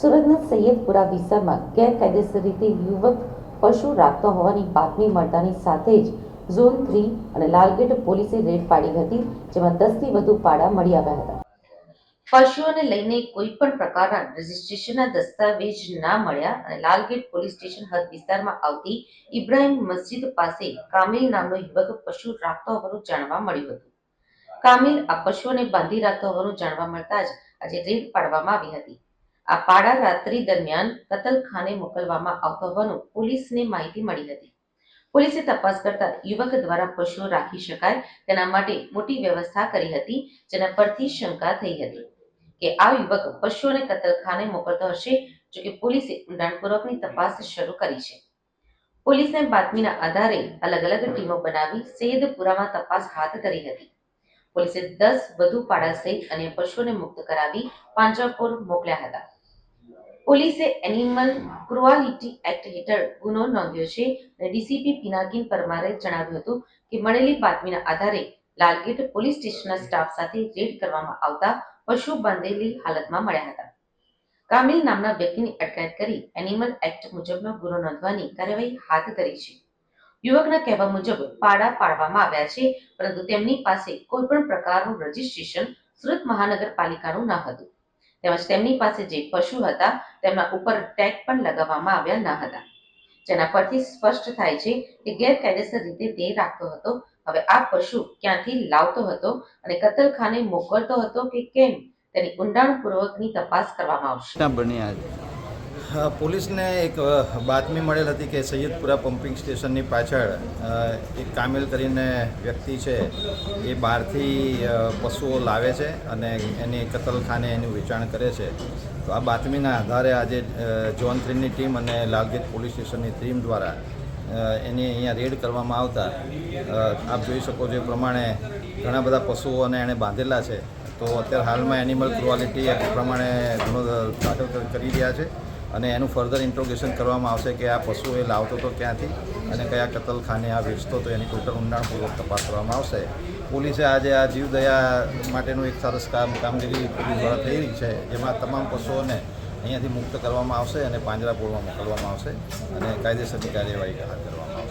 સુરતના સૈયદપુરા વિસ્તારમાં ગેરકાયદેસર રીતે યુવક પશુ રાખતો હોવાની બાતમી મળતાની સાથે જ ઝોન થ્રી અને લાલગેટ પોલીસે રેડ પાડી હતી, જેમાં દસથી વધુ પાડા મળી આવ્યા હતા. પશુઓને લઈને કોઈ પણ પ્રકારના રજીસ્ટ્રેશનના દસ્તાવેજ ના મળ્યા અને લાલગેટ પોલીસ સ્ટેશન હદ વિસ્તારમાં આવતી ઇબ્રાહિમ મસ્જિદ પાસે કામિલ નામનો યુવક પશુ રાખતો હોવાનું જાણવા મળ્યું હતું. કામિલ આ પશુઓને બાંધી રાખતો હોવાનું જાણવા મળતા જ આજે રેડ પાડવામાં આવી હતી. આ પાડા રાત્રિ દરમિયાન કતલખાને મોકલવામાં આવતો હોવાનું પોલીસને માહિતી મળી હતી. પોલીસે તપાસ કરતા યુવક દ્વારા પશુઓ રાખી શકાય તેના માટે મોટી વ્યવસ્થા કરી હતી, જેના પરથી શંકા થઈ હતી કે આ યુવક પશુઓને કતલખાને મોકલતો હશે જો કે પોલીસે ઊંડાણપૂર્વકની તપાસ શરૂ કરી છે. પોલીસને બાતમીના આધારે અલગ અલગ ટીમો બનાવી સૈયદપુરામાં તપાસ હાથ ધરી હતી. પોલીસે દસ વધુ પાડા સહિત અન્ય પશુઓને મુક્ત કરાવી પાંજરાપોર મોકલ્યા હતા. પોલીસે એનિમલ ક્રુઆલિટી એક્ટ હેઠળ ગુનો નોંધ્યો છે અને ડીસીપી પિનાકીન પરમારે જણાવ્યું હતું કે મળેલી બાતમીના આધારે લાલગેટ પોલીસ સ્ટેશનના સ્ટાફ સાથે રેડ કરવામાં આવતા પશુ બાંધેલી હાલતમાં મળ્યા હતા. કામિલ નામના વ્યક્તિની અટકાયત કરી એનિમલ એક્ટ મુજબનો ગુનો નોંધવાની કાર્યવાહી હાથ ધરી છે. યુવકના કહેવા મુજબ પાડા પાડવામાં આવ્યા છે, પરંતુ તેમની પાસે કોઈ પણ પ્રકારનું રજીસ્ટ્રેશન સુરત મહાનગરપાલિકાનું ન હતું. તેમજ તેમની પાસે જે પશુ હતા તેમના ઉપર ટેગ પણ લગાવવામાં આવ્યા ન હતા. જેના પરથી સ્પષ્ટ થાય છે કે ગેરકાયદેસર રીતે તે રાખતો હતો. હવે આ પશુ ક્યાંથી લાવતો હતો અને કતલખાને મોકલતો હતો કે કેમ? તેની ઊંડાણપૂર્વકની તપાસ કરવામાં આવશે. ઘટના બની આજે? અ, પોલીસને એક બાતમી મળેલ હતી કે સૈયદપુરા પમ્પિંગ સ્ટેશનની પાછળ એક કામિલ કરીને વ્યક્તિ છે, એ બહારથી પશુઓ લાવે છે અને એની કતલખાને એનું વેચાણ કરે છે. તો આ બાતમીના આધારે આજે જોન થ્રીની ટીમ અને લાલગેટ પોલીસ સ્ટેશનની ટીમ દ્વારા એની અહીંયા રેડ કરવામાં આવતા આપ જોઈ શકો છો એ પ્રમાણે ઘણા બધા પશુઓને એણે બાંધેલા છે. તો અત્યારે હાલમાં એનિમલ ક્રુઆલિટી એક્ટ પ્રમાણે ગુનો દાખલ કરી રહ્યા છે. અને એનું ફર્ધર ઇન્ટ્રોગેશન કરવામાં આવશે કે આ પશુ એ લાવતો હતો ક્યાંથી અને કયા કતલખાને આ વેચતો હતો એની ટોટલ ઊંડાણપૂર્વક તપાસ કરવામાં આવશે. પોલીસે આજે આ જીવદયા માટેનું એક સરસ કામ, કામગીરી પોલીસ દ્વારા થઈ રહી છે, જેમાં તમામ પશુઓને અહીંયાથી મુક્ત કરવામાં આવશે અને પાંજરાપોળમાં મોકલવામાં આવશે અને કાયદેસરની કાર્યવાહી હાથ ધરવામાં આવશે.